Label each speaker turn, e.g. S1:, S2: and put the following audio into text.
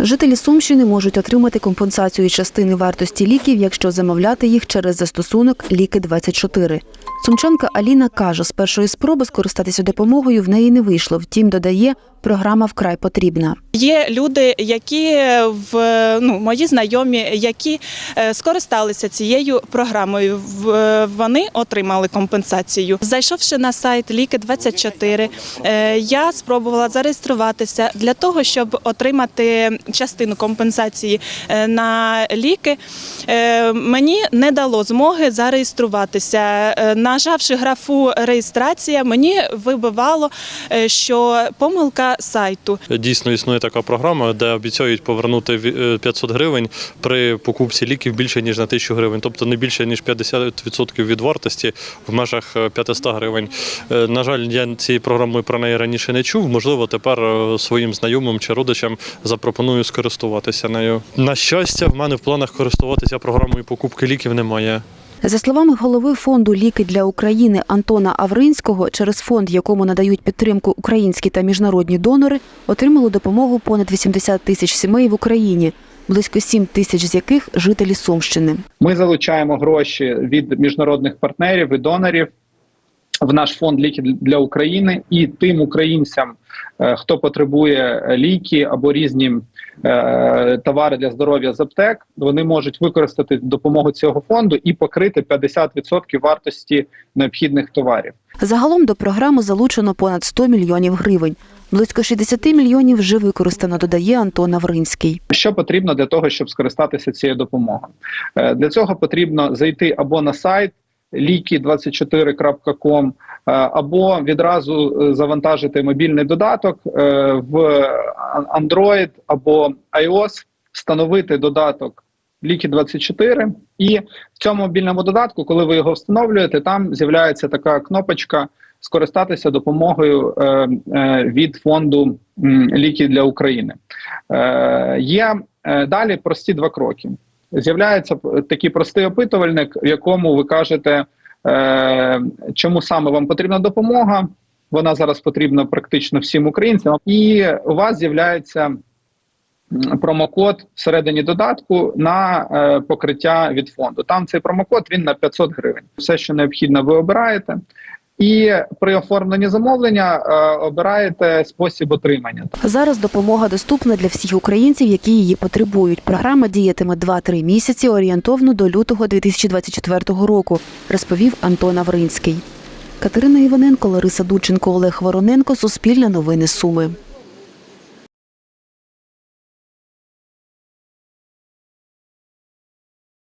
S1: Жителі Сумщини можуть отримати компенсацію частини вартості ліків, якщо замовляти їх через застосунок Ліки 24 Сумчанка Аліна каже, з першої спроби скористатися допомогою в неї не вийшло. Втім, додає, програма вкрай потрібна.
S2: Є люди, які в ну мої знайомі, які е, скористалися цією програмою. Вони отримали компенсацію. Зайшовши на сайт Ліки 24 е, я спробувала зареєструватися для того, щоб отримати частину компенсації е, на ліки. Е, Мені не дало змоги зареєструватися. Е, Нажавши графу реєстрація, мені вибивало, що помилка сайту.
S3: Дійсно існує така програма, де обіцяють повернути е, 500 гривень при покупці ліків більше ніж на 1000 гривень, тобто не більше ніж 50% від вартості в межах е, 500 гривень. На жаль, я цієї програми про неї раніше не чув. Можливо, тепер своїм знайомим чи родичам запропоную скористуватися нею. На щастя, в мене в планах користуватися програмою покупки ліків немає.
S1: За словами голови фонду Ліки для України Антона Авринського, через фонд, якому надають підтримку українські та міжнародні донори, отримало допомогу понад 80 тисяч сімей в Україні, близько 7 тисяч з яких жителі Сумщини.
S4: Ми залучаємо гроші від міжнародних партнерів і донорів в наш фонд ліки для України і тим українцям, е, хто потребує е, ліки або різні е, товари для здоров'я з аптек, вони можуть використати допомогу цього фонду і покрити 50% вартості необхідних товарів.
S1: Загалом до програми залучено понад 100 мільйонів гривень. Близько 60 мільйонів вже використано, додає Антон Авринський.
S4: Що потрібно для того, щоб скористатися цією допомогою? Для цього потрібно зайти або на сайт liki24.com, е, або відразу е, завантажити мобільний додаток е, в Android або iOS, встановити додаток Ліки 24 і в цьому мобільному додатку, коли ви його встановлюєте, там з'являється така кнопочка скористатися допомогою від фонду Ліки для України. Є далі прості два кроки. З'являється такий простий опитувальник, в якому ви кажете, е, чому саме вам потрібна допомога. Вона зараз потрібна практично всім українцям, і у вас з'являється промокод всередині додатку на е, покриття від фонду. Там цей промокод він на 500 гривень. Все, що необхідно, ви обираєте. І при оформленні замовлення е, обираєте спосіб отримання.
S1: Зараз допомога доступна для всіх українців, які її потребують. Програма діятиме 2-3 місяці орієнтовно до лютого 2024 року, розповів Антон Авринський. Катерина Іваненко, Лариса Дученко, Олег Вороненко. Суспільне новини Суми.